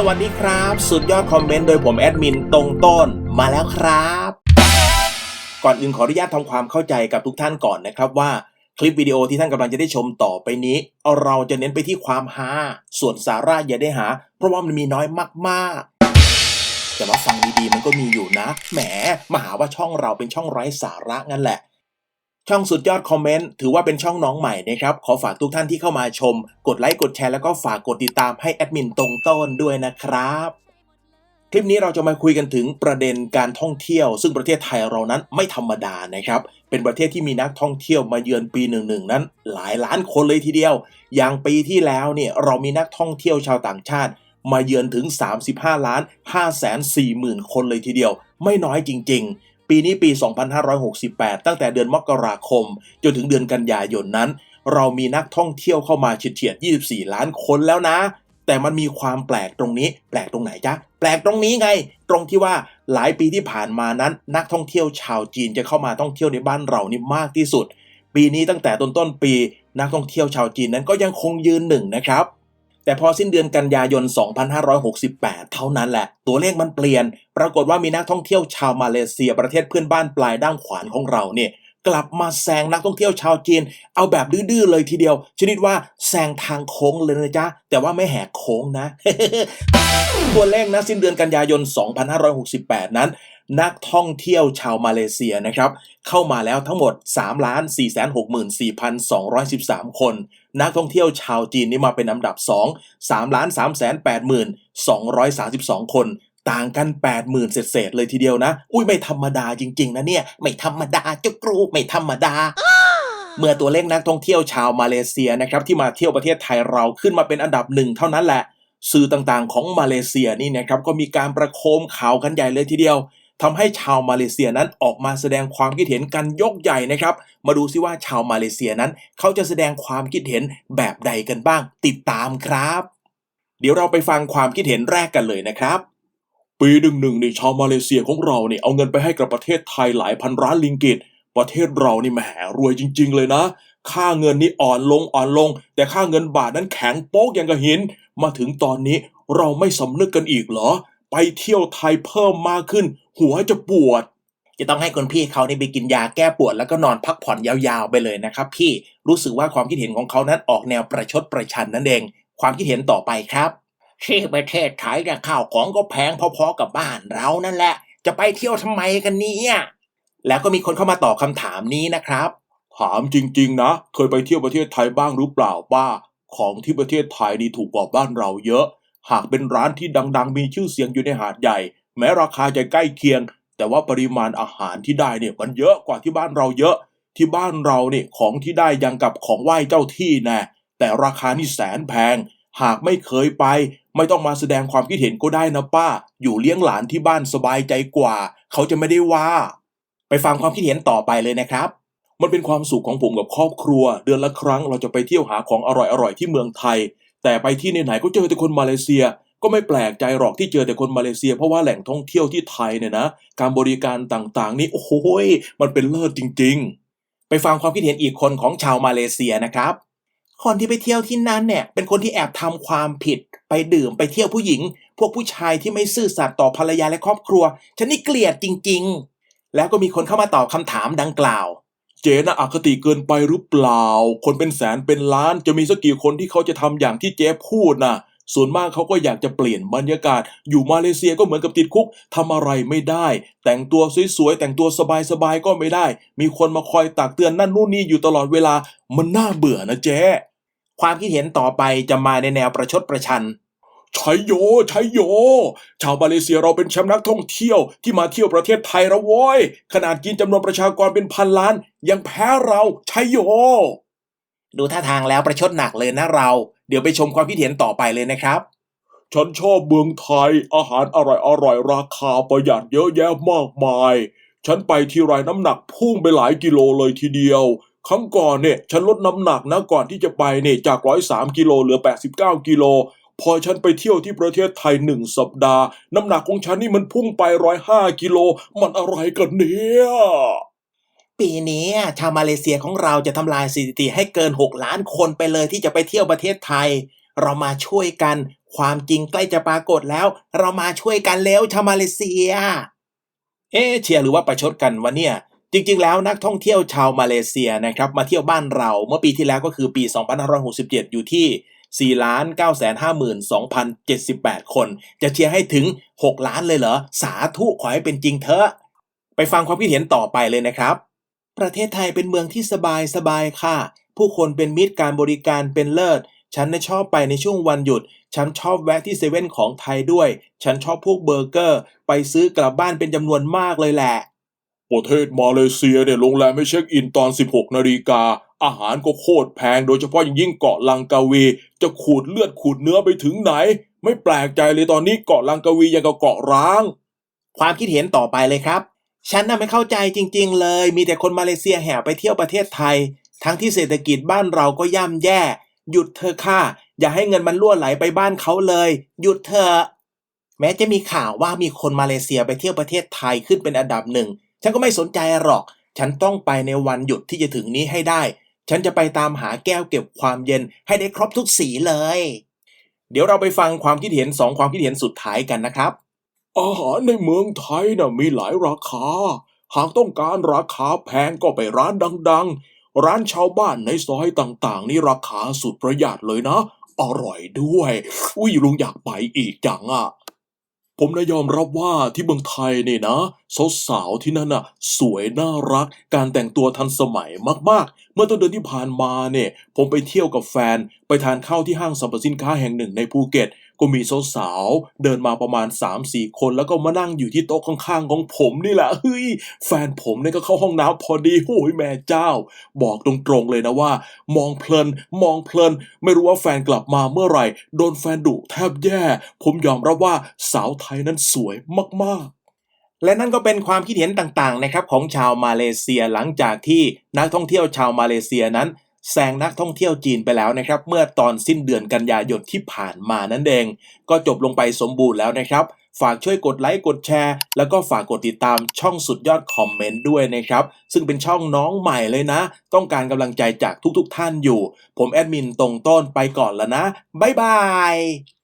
สวัสดีครับ สุดยอดคอมเมนต์โดยผมแอดมินตรงต้นมาแล้วครับ ก่อนอื่นขออนุญาตทำความเข้าใจกับทุกท่านก่อนนะครับว่าคลิปวิดีโอที่ท่านกำลังจะได้ชมต่อไปนี้ เราจะเน้นไปที่ความฮาส่วนสาระอย่าได้หา เพราะว่ามันมีน้อยมากๆ แต่ว่าฟังดีๆมันก็มีอยู่นะ แหมมาหาว่าช่องเราเป็นช่องไร้สาระงั้นแหละ ช่องสุดยอดคอมเมนต์ถือว่าเป็นช่องน้องใหม่นะครับ ขอฝากทุกท่านที่เข้ามาชม กดไลค์กดแชร์แล้วก็ฝากกดติดตามให้แอดมินตรงต้นด้วยนะครับคลิปนี้เราจะมาคุยกันถึงประเด็นการท่องเที่ยว ซึ่งประเทศไทยเรานั้นไม่ธรรมดานะครับ เป็นประเทศที่มีนักท่องเที่ยวมาเยือนปีหนึ่งหนึ่งนั้น หลายล้านคนเลยทีเดียว อย่างปีที่แล้วเนี่ยเรามีนักท่องเที่ยวชาวต่างชาติ มาเยือนถึง 35 ล้าน5แสน4หมื่นคนเลยทีเดียว ไม่น้อยจริง ๆ ปีนี้ปี 2568 ตั้งแต่เดือนมกราคม จนถึงเดือนกันยายนนั้น เรามีนักท่องเที่ยวเข้ามาเฉียดๆ24 ล้านคนแล้วนะ แต่มันมีความแปลกตรงนี้ แปลกตรงไหนจ๊ะ แปลกตรงนี้ไง ตรงที่ว่าหลายปีที่ผ่านมานั้น นักท่องเที่ยวชาวจีนจะเข้ามาท่องเที่ยวในบ้านเรานี่มากที่สุด ปีนี้ตั้งแต่ต้นต้นๆปี นักท่องเที่ยวชาวจีนนั้นก็ยังคงยืนหนึ่งนะครับ แต่พอสิ้นเดือนกันยายน 2568 เท่านั้นแหละ ตัวเลขมันเปลี่ยน ปรากฏว่ามีนักท่องเที่ยวชาวมาเลเซียประเทศเพื่อนบ้านปลายด้ามขวานของเราเนี่ยกลับมาแซงนักท่องเที่ยวชาวจีน เอาแบบดื้อๆเลยทีเดียว ชนิดว่าแซงทางโค้งเลยนะจ๊ะ แต่ว่าไม่แหกโค้งนะ ตัวเลขนะสิ้นเดือนกันยายน 2568 นั้น นักท่องเที่ยวชาวมาเลเซียนะครับ เข้ามาแล้วทั้งหมด 3 4 6 4 2 1 3 คน นักท่องเที่ยวชาวจีนนี่มาเป็นอันดับ 2 3 3 8 232 คน ต่างกัน 80,000เศษเลยทีเดียวนะ อุ้ยไม่ธรรมดาจริง ๆ นะเนี่ย ไม่ธรรมดาเจ้ากรูไม่ธรรมดาเมื่อตัวเลขนักท่องเที่ยวชาวมาเลเซียนะครับที่มาเที่ยวประเทศไทยเราขึ้นมาเป็นอันดับหนึ่งเท่านั้นแหละ สื่อต่างๆของมาเลเซียนี่นะครับก็มีการประโคมข่าวกันใหญ่เลยทีเดียว ทำให้ชาวมาเลเซียนั้นออกมาแสดงความคิดเห็นกันยกใหญ่นะครับ มาดูซิว่าชาวมาเลเซียนั้น เขาจะแสดงความคิดเห็นแบบใดกันบ้าง ติดตามครับ เดี๋ยวเราไปฟังความคิดเห็นแรกกันเลยนะครับปีหนึ่งหนึ่งนี่ชาวมาเลเซียของเราเนี่ยเอาเงินไปให้กับประเทศไทยหลายพันล้านลิงกิต ประเทศเรานี่แหมรวยจริง ๆ เลยนะ ค่าเงินนี่อ่อนลงอ่อนลง แต่ค่าเงินบาทนั้นแข็งโป๊กอย่างกับหิน มาถึงตอนนี้เราไม่สำนึกกันอีกเหรอ ไปเที่ยวไทยเพิ่มมากขึ้น หัวจะปวด จะต้องให้คนพี่เขานี่ไปกินยาแก้ปวด แล้วก็นอนพักผ่อนยาวๆไปเลยนะครับ พี่รู้สึกว่าความคิดเห็นของเขานั้นออกแนวประชดประชันนั่นเอง ความคิดเห็นต่อไปครับที่ประเทศไทยเนี่ยข้าวของก็แพงพอๆกับบ้านเรานั่นแหละ จะไปเที่ยวทำไมกันเนี่ยแล้วก็มีคนเข้ามาตอบคำถามนี้นะครับ ถามจริง ๆ นะ เคยไปเที่ยวประเทศไทยบ้างหรือเปล่าป้า ของที่ประเทศไทยนี่ถูกกว่าบ้านเราเยอะ หากเป็นร้านที่ดัง ๆ มีชื่อเสียงอยู่ในหาดใหญ่ แม้ราคาจะใกล้เคียง แต่ว่าปริมาณอาหารที่ได้เนี่ยมันเยอะกว่าที่บ้านเราเยอะ ที่บ้านเราเนี่ยของที่ได้ยังกับของไหว้เจ้าที่แน่แต่ราคานี่แสนแพง หากไม่เคยไป ไม่ต้องมาแสดงความคิดเห็นก็ได้นะป้า อยู่เลี้ยงหลานที่บ้านสบายใจกว่า เขาจะไม่ได้ว่า ไปฟังความคิดเห็นต่อไปเลยนะครับมันเป็นความสุขของผมกับครอบครัว เดือนละครั้งเราจะไปเที่ยวหาของอร่อยๆที่เมืองไทย แต่ไปที่ไหนๆก็เจอแต่คนมาเลเซีย ก็ไม่แปลกใจหรอกที่เจอแต่คนมาเลเซีย เพราะว่าแหล่งท่องเที่ยวที่ไทยเนี่ยนะ การบริการต่างๆ นี่โอ้โหมันเป็นเลิศจริง ๆ ไปฟังความคิดเห็นอีกคนของชาวมาเลเซียนะครับ คนที่ไปเที่ยวที่นั่นเนี่ยเป็นคนที่แอบทำความผิด ไปดื่มไปเที่ยวผู้หญิง พวกผู้ชายที่ไม่ซื่อสัตย์ต่อภรรยาและครอบครัว ฉันนี่เกลียดจริง ๆ แล้วก็มีคนเข้ามาตอบคำถามดังกล่าว เจนะอคติเกินไปหรือเปล่า คนเป็นแสนเป็นล้านจะมีสักกี่คนที่เขาจะทำอย่างที่เจ๊พูดน่ะส่วนมากเขาก็อยากจะเปลี่ยนบรรยากาศ อยู่มาเลเซียก็เหมือนกับติดคุกทำอะไรไม่ได้ แต่งตัวสวยๆ แต่งตัวสบายๆ ก็ไม่ได้ มีคนมาคอยตักเตือนนั่นนู่นนี่อยู่ตลอดเวลา มันน่าเบื่อนะเจ๊ ความคิดเห็นต่อไปจะมาในแนวประชดประชัน ชัยโยชัยโย ชาวมาเลเซียเราเป็นแชมป์นักท่องเที่ยวที่มาเที่ยวประเทศไทยแล้วโว้ยขนาดกินจำนวนประชากรเป็นพันล้าน ยังแพ้เราชัยโย ดูท่าทางแล้วประชดหนักเลยนะเรา เดี๋ยวไปชมความคิดเห็นต่อไปเลยนะครับ ฉันชอบเมืองไทย อาหารอร่อยอร่อยราคาประหยัดเยอะแยะมากมาย ฉันไปทีไรน้ำหนักพุ่งไปหลายกิโลเลยทีเดียวครั้งก่อนเนี่ยฉันลดน้ำหนักนะก่อนที่จะไปเนี่ยจากร้อยสามกิโลเหลือแปดสิบเก้ากิโล พอฉันไปเที่ยวที่ประเทศไทยหนึ่งสัปดาห์ น้ำหนักของฉันนี่มันพุ่งไปร้อยห้ากิโล มันอะไรกันเนี่ย ปีนี้ชาวมาเลเซียของเราจะทำลายสถิติให้เกิน 6 ล้านคนไปเลยที่จะไปเที่ยวประเทศไทย เรามาช่วยกัน ความจริงใกล้จะปรากฏแล้ว เรามาช่วยกันแล้วชาวมาเลเซีย เอ๊ะเชียร์หรือว่าประชดกันวะเนี่ยจริงๆ แล้วนักท่องเที่ยวชาวมาเลเซียนะครับมาเที่ยวบ้านเราเมื่อปีที่แล้วก็คือปี 2567 อยู่ที่ 4 9 5 2 0 7 8 คน จะเชียร์ให้ถึง 6 ล้านเลยเหรอ สาธุขอให้เป็นจริงเถอะ ไปฟังความคิดเห็นต่อไปเลยนะครับ ประเทศไทยเป็นเมืองที่สบายสบายค่ะ ผู้คนเป็นมิตรการบริการเป็นเลิศ ฉันน่ะชอบไปในช่วงวันหยุด ฉันชอบแวะที่เซเว่นของไทยด้วย ฉันชอบพวกเบอร์เกอร์ ไปซื้อกลับบ้านเป็นจำนวนมากเลยแหละประเทศมาเลเซียเนี่ยโรงแรมไม่เช็คอินตอน 16 นาฬิกา อาหารก็โคตรแพงโดยเฉพาะอย่างยิ่งเกาะลังกาวี จะขูดเลือดขูดเนื้อไปถึงไหน ไม่แปลกใจเลยตอนนี้เกาะลังกาวียังกับเกาะร้าง ความคิดเห็นต่อไปเลยครับ ฉันน่ะไม่เข้าใจจริง ๆ เลย มีแต่คนมาเลเซียแห่ไปเที่ยวประเทศไทย ทั้งที่เศรษฐกิจบ้านเราก็ย่ำแย่ หยุดเธอค่ะ อย่าให้เงินมันล่วไหลไปบ้านเขาเลย หยุดเถอแม้จะมีข่าวว่ามีคนมาเลเซียไปเที่ยวประเทศไทยขึ้นเป็นอันดับหนึ่ง ฉันก็ไม่สนใจหรอก ฉันต้องไปในวันหยุดที่จะถึงนี้ให้ได้ ฉันจะไปตามหาแก้วเก็บความเย็นให้ได้ครบทุกสีเลย เดี๋ยวเราไปฟังความคิดเห็นสองความคิดเห็นสุดท้ายกันนะครับ อาหารในเมืองไทยน่ะมีหลายราคา หากต้องการราคาแพงก็ไปร้านดัง ๆ ร้านชาวบ้านในซอยต่างๆ นี่ราคาสุดประหยัดเลยนะ อร่อยด้วย อุ้ยลุงอยากไปอีกจังอะ ผมนะยอมรับว่าที่เมืองไทยนี่นะสาวๆที่นั่นน่ะ สวยน่ารัก การแต่งตัวทันสมัยมากๆ เมื่อต้นเดือนที่ผ่านมาเนี่ย ผมไปเที่ยวกับแฟน ไปทานข้าวที่ห้างสรรพสินค้าแห่งหนึ่งในภูเก็ต ก็มีสาวๆเดินมาประมาณ 3-4 คนแล้วก็มานั่งอยู่ที่โต๊ะข้างๆของผมนี่แหละเฮ้ยแฟนผมเนี่ยก็เข้าห้องน้ำพอดีโอ้ยแม่เจ้า บอกตรงๆเลยนะว่า มองเพลิน มองเพลิน ไม่รู้ว่าแฟนกลับมาเมื่อไหร่ โดนแฟนดุแทบแย่ ผมยอมรับว่าสาวไทยนั้นสวยมากๆและนั่นก็เป็นความคิดเห็นต่างๆนะครับของชาวมาเลเซียหลังจากที่นักท่องเที่ยวชาวมาเลเซียนั้น แซงนักท่องเที่ยวจีนไปแล้วนะครับ เมื่อตอนสิ้นเดือนกันยายนที่ผ่านมานั่นเอง ก็จบลงไปสมบูรณ์แล้วนะครับ ฝากช่วยกดไลค์กดแชร์ แล้วก็ฝากกดติดตามช่องสุดยอดคอมเมนต์ด้วยนะครับ ซึ่งเป็นช่องน้องใหม่เลยนะ ต้องการกำลังใจจากทุกๆท่านอยู่ ผมแอดมินตรงต้นไปก่อนแล้วนะ บ๊ายบาย